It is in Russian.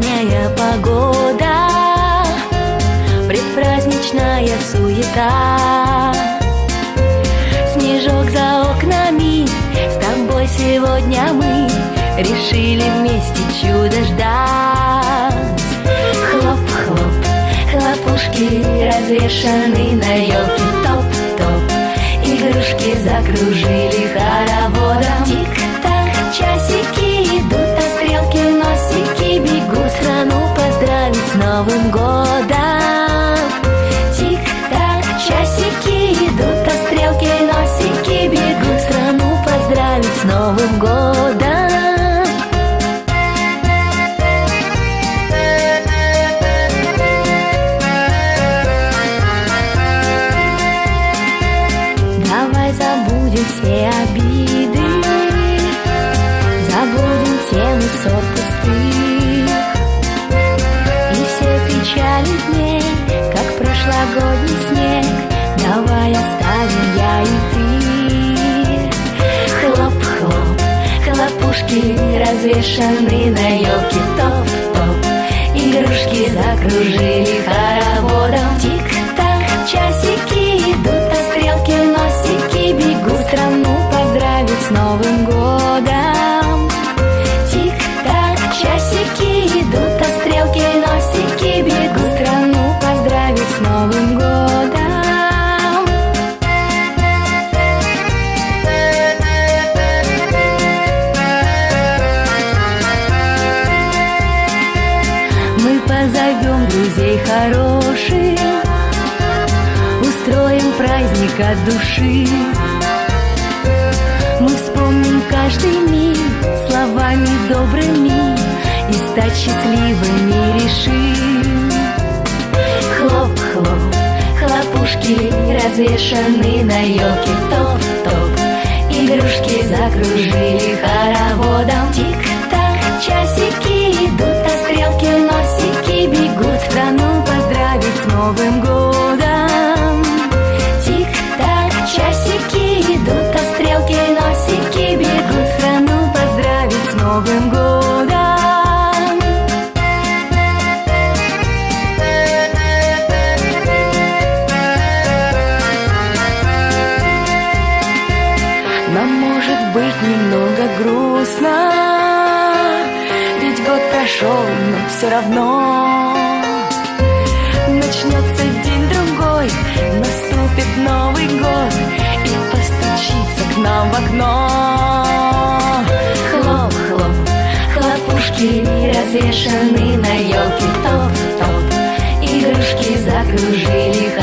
поздняя погода, предпраздничная суета. Снежок за окнами, с тобой сегодня мы решили вместе чудо ждать. Хлоп-хлоп, хлопушки развешаны на елке Давай забудем все обиды Забудем темы ссор пустых. И все печали дней, как прошлогодний снег. Давай оставим я и ты. Хлоп-хлоп, хлопушки развешаны на елке Топ-топ, игрушки закружили хороводом. Тик-так, часики хороших Устроим праздник от души. Мы вспомним каждый миг Словами добрыми И стать счастливыми решим. Хлоп-хлоп, хлопушки развешаны на елке Топ-топ, игрушки закружили хороводом. Тик-так, часики Новым годом. Тик-так, часики идут, а стрелки носики бегут. Страну поздравить с Новым годом. Нам может быть немного грустно Ведь год прошел, но все равно наступит Новый год И постучится к нам в окно. Хлоп-хлоп, хлопушки развешаны на елке Топ-топ, игрушки закружили